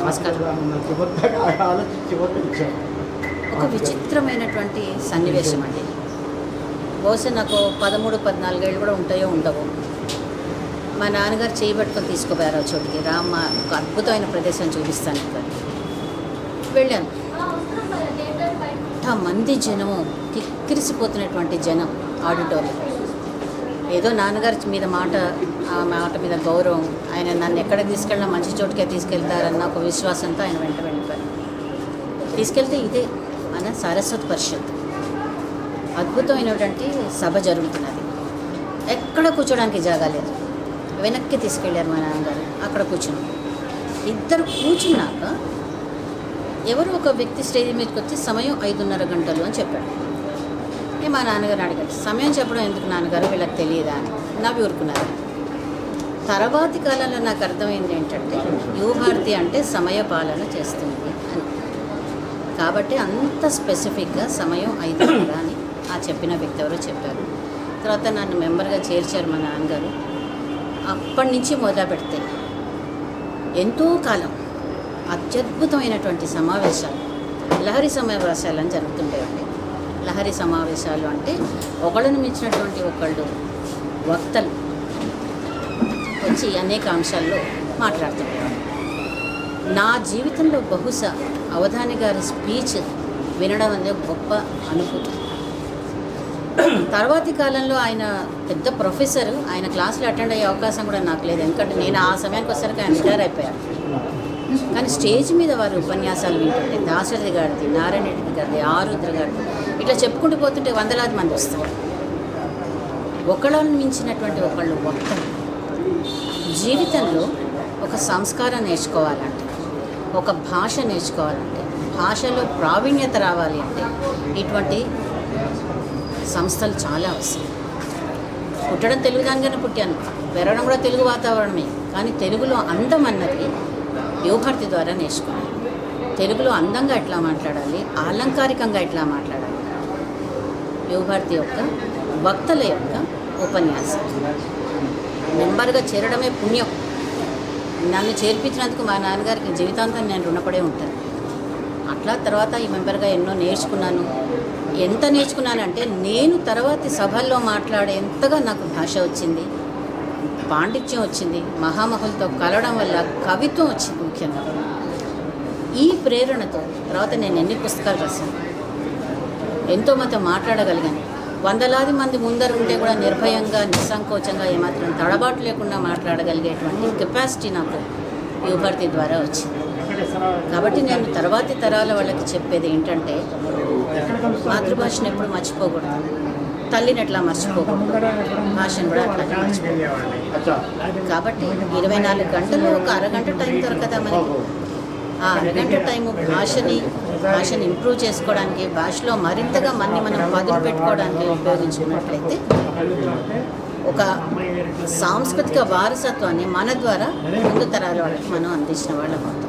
నమస్కారం. ఒక విచిత్రమైనటువంటి సన్నివేశం అండి. బహుశా నాకు పదమూడు పద్నాలుగేళ్ళు కూడా ఉంటాయో ఉండవు. మా నాన్నగారు చేయి పట్టుకొని తీసుకుపోయారు ఆ చోటికి. రామ్మ ఒక అద్భుతమైన ప్రదేశం చూపిస్తాను ఇక్కడ వెళ్ళాను. మంది జనము కిక్కిరిసిపోతున్నటువంటి జనం ఆడిటోరియం. ఏదో నాన్నగారి మీద మాట ఆ మాట మీద గౌరవం. ఆయన నన్ను ఎక్కడికి తీసుకెళ్ళినా మంచి చోటుకే తీసుకెళ్తారన్న ఒక విశ్వాసంతో ఆయన వెంట వెళ్ళిపోయారు. తీసుకెళ్తే ఇదే మన సరస్వతి పరిషత్. అద్భుతమైనటువంటి సభ జరుగుతున్నది. ఎక్కడ కూర్చోడానికి జాగా లేదు. వెనక్కి తీసుకెళ్ళారు మా నాన్నగారు. అక్కడ కూర్చున్నాం ఇద్దరు కూర్చున్నాక ఎవరో ఒక వ్యక్తి స్టేజ్ మీదకి వచ్చి సమయం ఐదున్నర గంటలు అని చెప్పాడు. ఏ మా నాన్నగారు అడిగారు సమయం చెప్పడం ఎందుకు నాన్నగారు? వీళ్ళకి తెలియదా? అని. నవ్వి ఊరుకున్నారు. తర్వాతి కాలంలో నాకు అర్థమైంది ఏంటంటే యువభారతి అంటే సమయ పాలన చేస్తుంది అని. కాబట్టి అంత స్పెసిఫిక్గా సమయం ఐదున్నర అని ఆ చెప్పిన వ్యక్తి ఎవరో చెప్పారు. తర్వాత నన్ను మెంబర్గా చేర్చారు మా నాన్నగారు. అప్పటి నుంచి మొదలు పెడితే ఎంతో కాలం అత్యద్భుతమైనటువంటి సమావేశాలు లహరి సమావేశాలు అని జరుగుతుండేవండి. లహరి సమావేశాలు అంటే ఒకళ్ళను మించినటువంటి ఒకళ్ళు వక్తలు వచ్చి అనేక అంశాల్లో మాట్లాడుతున్నారు. నా జీవితంలో బహుశా అవధాని గారి స్పీచ్ వినడం అనేది గొప్ప అనుభూతి. తర్వాతి కాలంలో ఆయన పెద్ద ప్రొఫెసర్ ఆయన క్లాసులు అటెండ్ అయ్యే అవకాశం కూడా నాకు లేదు. ఎందుకంటే నేను ఆ సమయానికి వచ్చేసరికి ఆయన రిటైర్ అయిపోయాను కానీ స్టేజ్ మీద వారి ఉపన్యాసాలు వింటుంటే దాశరథి గారిది నారాయణ రెడ్డి గారిది ఆరుద్ర గారిది ఇట్లా చెప్పుకుంటూ పోతుంటే వందలాది మంది వస్తారు. ఒకళ్ళని మించినటువంటి ఒకళ్ళు వక్తలు జీవితంలో ఒక సంస్కారం నేర్చుకోవాలంటే ఒక భాష నేర్చుకోవాలంటే భాషలో ప్రావీణ్యత రావాలి అంటే ఇటువంటి సంస్థలు చాలా అవసరం. పుట్టడం తెలుగు దానిగానే పుట్టాను. పెరగడం కూడా తెలుగు వాతావరణమే. కానీ తెలుగులో అందం అన్నది యువభారతి ద్వారా నేర్చుకున్నాను. తెలుగులో అందంగా ఎట్లా మాట్లాడాలి? అలంకారికంగా ఎట్లా మాట్లాడాలి? యువభారతి యొక్క వక్తల యొక్క ఉపన్యాసం. మెంబర్గా చేరడమే పుణ్యం. నన్ను చేర్పించినందుకు మా నాన్నగారికి జీవితాంతం నేను రుణపడే ఉంటాను. అట్లా తర్వాత ఈ మెంబర్గా ఎన్నో నేర్చుకున్నాను. ఎంత నేర్చుకున్నానంటే నేను తర్వాతి సభల్లో మాట్లాడేంతగా నాకు భాష వచ్చింది పాండిత్యం వచ్చింది మహామహులతో కలవడం వల్ల కవిత్వం వచ్చింది ముఖ్యంగా. ఈ ప్రేరణతో తర్వాత నేను ఎన్ని పుస్తకాలు రాశాను? ఎంతోమంది మాట్లాడగలిగాను. వందలాది మంది ముందర ఉంటే కూడా నిర్భయంగా నిస్సంకోచంగా ఏమాత్రం తడబాటు లేకుండా మాట్లాడగలిగేటువంటి కెపాసిటీ నాకు యువభారతి ద్వారా వచ్చింది. కాబట్టి నేను తర్వాతి తరాల వాళ్ళకి చెప్పేది ఏంటంటే మాతృభాషను ఎప్పుడు మర్చిపోకూడదు. తల్లిని ఎట్లా మర్చిపోకూడదు భాషను కూడా అట్లా మర్చిపోకూడదు కాబట్టి ఇరవై నాలుగు గంటలు ఒక అరగంట టైం దొరకదా మనకి ఆ అరగంట టైము భాషని భాషని ఇంప్రూవ్ చేసుకోవడానికి భాషలో మరింతగా మన్ని మనం పదులు పెట్టుకోవడానికి ఉపయోగించుకున్నట్లయితే ఒక సాంస్కృతిక వారసత్వాన్ని మన ద్వారా ముందు తరాల వాళ్ళకి మనం అందించిన వాళ్ళం అవుతాం.